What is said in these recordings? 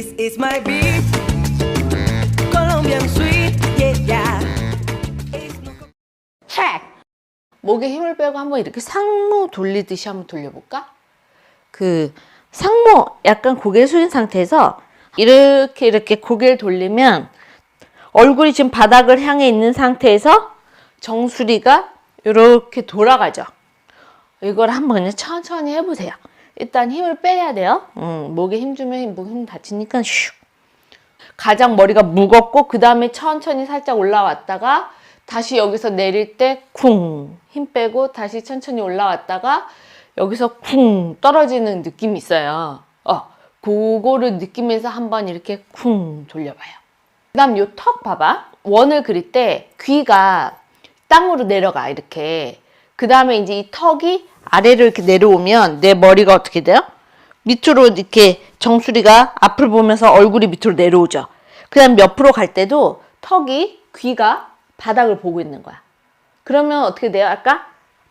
This is my beat. Colombian sweet, yeah, yeah. 트랙! 목에 힘을 빼고 한번 이렇게 상모 돌리듯이 한번 돌려볼까? 그 상모 약간 고개 숙인 상태에서 이렇게 이렇게 고개를 돌리면 얼굴이 지금 바닥을 향해 있는 상태에서 정수리가 이렇게 돌아가죠. 이걸 한번 그냥 천천히 해보세요. 일단 힘을 빼야 돼요. 음, 목에 힘 주면 목힘 다치니까 슉. 가장 머리가 무겁고 그 다음에 천천히 살짝 올라왔다가 다시 여기서 내릴 때 쿵 힘 빼고 다시 천천히 올라왔다가 여기서 쿵 떨어지는 느낌이 있어요. 어, 그거를 느끼면서 한번 이렇게 쿵 돌려봐요. 그 다음 요 턱 봐봐. 원을 그릴 때 귀가 땅으로 내려가 이렇게. 그 다음에 이제 이 턱이 아래로 이렇게 내려오면 내 머리가 어떻게 돼요? 밑으로 이렇게 정수리가 앞을 보면서 얼굴이 밑으로 내려오죠. 그 다음 옆으로 갈 때도 턱이 귀가 바닥을 보고 있는 거야. 그러면 어떻게 돼요? 아까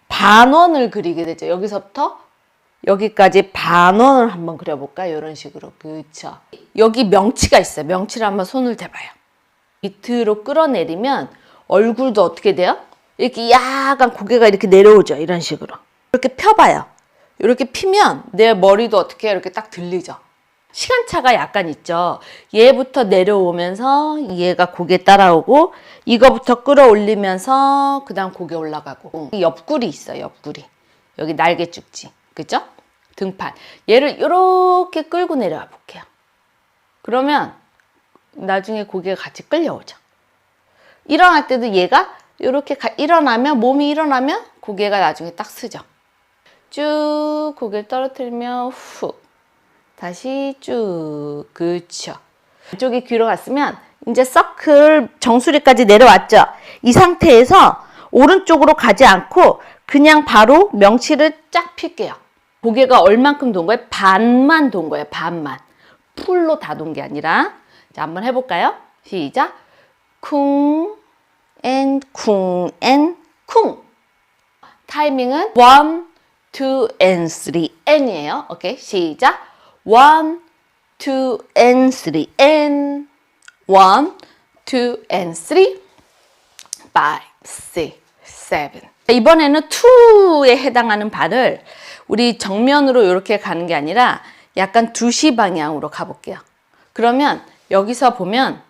반원을 그리게 되죠. 여기서부터 여기까지 반원을 한번 그려볼까? 이런 식으로. 그쵸. 여기 명치가 있어요. 명치를 한번 손을 대봐요. 밑으로 끌어내리면 얼굴도 어떻게 돼요? 이렇게 약간 고개가 이렇게 내려오죠. 이런 식으로. 이렇게 펴봐요. 이렇게 피면 내 머리도 어떻게? 이렇게 딱 들리죠. 시간차가 약간 있죠. 얘부터 내려오면서 얘가 고개 따라오고 이거부터 끌어올리면서 그 다음 고개 올라가고 이 옆구리 있어요. 옆구리. 여기 날개 쭉지. 그죠? 등판. 얘를 이렇게 끌고 내려와 볼게요. 그러면 나중에 고개가 같이 끌려오죠. 일어날 때도 얘가 이렇게 가- 일어나면 몸이 일어나면 고개가 나중에 딱 쓰죠. 쭉 고개를 떨어뜨리면 훅. 다시 쭉. 그쵸. 이쪽이 귀로 갔으면 이제 서클 정수리까지 내려왔죠. 이 상태에서 오른쪽으로 가지 않고 그냥 바로 명치를 쫙 필게요. 고개가 얼만큼 돈 거예요? 반만 돈 거예요 반만. 풀로 다 돈 게 아니라. 자 한번 해볼까요? 시작. 쿵 앤, 쿵, 앤, 쿵. 타이밍은 1, 2, and 3, and이에요. 오케이, 시작. 1, 2, and 3, and 1, 2, and 3, 5, 6, 7. 이번에는 2에 해당하는 발을 우리 정면으로 이렇게 가는 게 아니라 약간 2시 방향으로 가볼게요. 그러면 여기서 보면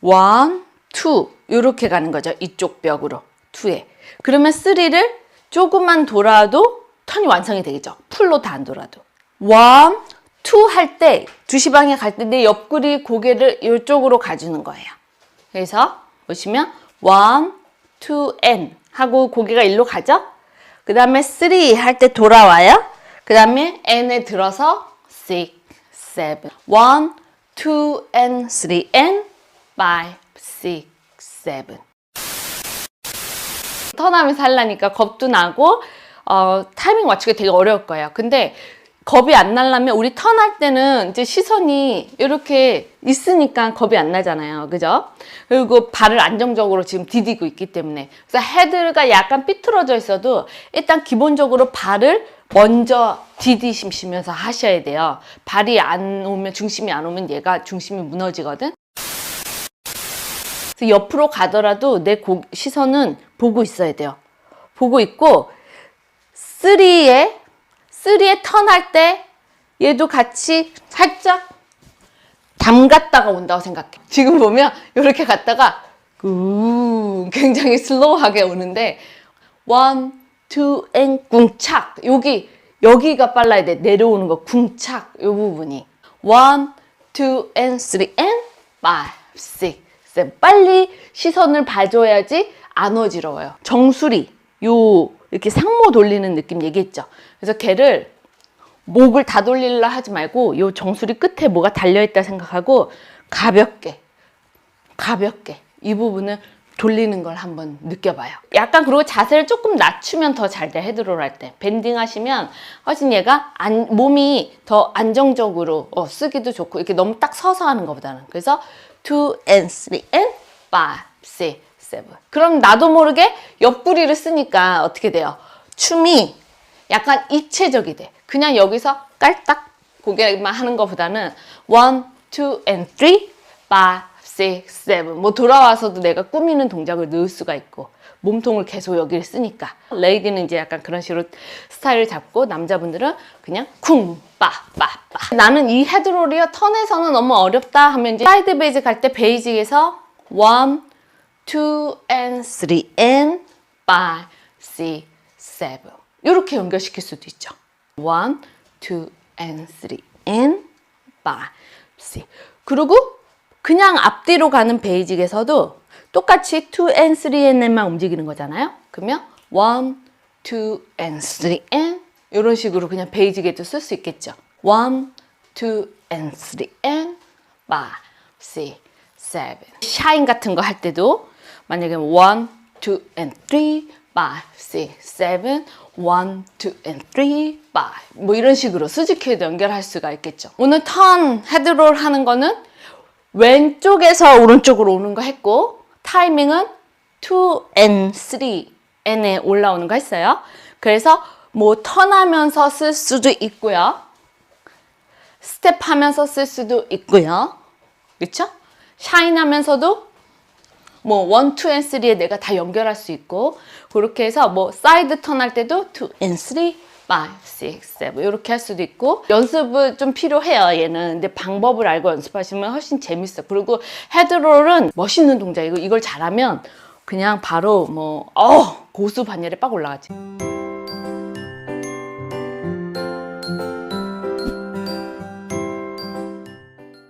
원, 투 이렇게 가는 거죠. 이쪽 벽으로 투에. 그러면 쓰리를 조금만 돌아도 턴이 완성이 되겠죠. 풀로 다 안 돌아도. 원, 투할 때, 두시 방에 갈 때 내 옆구리 고개를 이쪽으로 가주는 거예요. 그래서 보시면 원, 투, 앤 하고 고개가 일로 가죠. 그 다음에 쓰리 할때 돌아와요. 그 다음에 앤에 들어서 six, seven, one, two, and three, and five, six, seven. 턴하면서 하려니까 겁도 나고 어, 타이밍 맞추기 되게 어려울 거예요. 근데 겁이 안 나려면 우리 턴할 때는 이제 시선이 이렇게 있으니까 겁이 안 나잖아요. 그죠? 그리고 발을 안정적으로 지금 디디고 있기 때문에. 그래서 헤드가 약간 삐뚤어져 있어도 일단 기본적으로 발을 먼저 디디시면서 하셔야 돼요. 발이 안 오면, 중심이 안 오면 얘가 중심이 무너지거든. 옆으로 가더라도 내 고- 시선은 보고 있어야 돼요. 보고 있고, 쓰리에, 쓰리에 턴할 때 얘도 같이 살짝 담갔다가 온다고 생각해. 지금 보면 이렇게 갔다가 우 굉장히 슬로우하게 오는데 원, 투, 앤 궁착. 여기 여기가 빨라야 돼. 내려오는 거 궁착. 요 부분이. 원, 투, 앤 쓰리, 앤 파이브, 식, 세븐 빨리 시선을 봐줘야지 안 어지러워요. 정수리 요 이렇게 상모 돌리는 느낌 얘기했죠. 그래서 걔를 목을 다 돌리려 하지 말고 요 정수리 끝에 뭐가 달려있다 생각하고 가볍게 가볍게 이 부분을 돌리는 걸 한번 느껴봐요. 약간 그리고 자세를 조금 낮추면 더 잘 돼 헤드롤 할 때. 밴딩 하시면 훨씬 얘가 안, 몸이 더 안정적으로 어, 쓰기도 좋고 이렇게 너무 딱 서서 하는 것보다는. 그래서 2 and 3 and 5, 6, 7. 그럼 나도 모르게 옆구리를 쓰니까 어떻게 돼요? 춤이 약간 입체적이 돼. 그냥 여기서 깔딱 고개만 하는 것보다는 1, 2 and 3, 5, 6, 7. 뭐 돌아와서도 내가 꾸미는 동작을 넣을 수가 있고 몸통을 계속 여기를 쓰니까 레이디는 이제 약간 그런 식으로 스타일을 잡고 남자분들은 그냥 쿵, 빠, 빠, 빠. 나는 이 헤드롤이요 턴에서는 너무 어렵다 하면 이제 사이드 베이직 갈때 베이직에서 1, 2 and 3 and 5, 6, 7 이렇게 연결시킬 수도 있죠. 1, 2 and 3 and 5, 6 그리고 그냥 앞뒤로 가는 베이직에서도 똑같이 2 and 3 and만 움직이는 거잖아요. 그러면 1, 2 and 3 and 이런 식으로 그냥 베이직에도 쓸 수 있겠죠. 1, 2 and 3 and 5, 6, 7 샤인 같은 거 할 때도 만약에 1, 2 and 3, 5, 6, 7 1, 2 and 3, 5. 뭐 이런 식으로 수직회도 연결할 수가 있겠죠. 오늘 턴 헤드롤 하는 거는 왼쪽에서 오른쪽으로 오는 거 했고 타이밍은 2 and 3 n에 올라오는 거 했어요. 그래서 뭐 턴하면서 쓸 수도 있고요. 스텝하면서 쓸 수도 있고요. 그렇죠? 샤인하면서도 뭐 1, 2, and 3에 내가 다 연결할 수 있고 그렇게 해서 뭐 사이드 턴 할 때도 2 and 3, 5, 6, 7 이렇게 할 수도 있고 연습은 좀 필요해요 얘는. 근데 방법을 알고 연습하시면 훨씬 재밌어 그리고 헤드롤은 멋있는 동작이고 이걸 잘하면 그냥 바로 뭐 어, 고수 반열에 빡 올라가지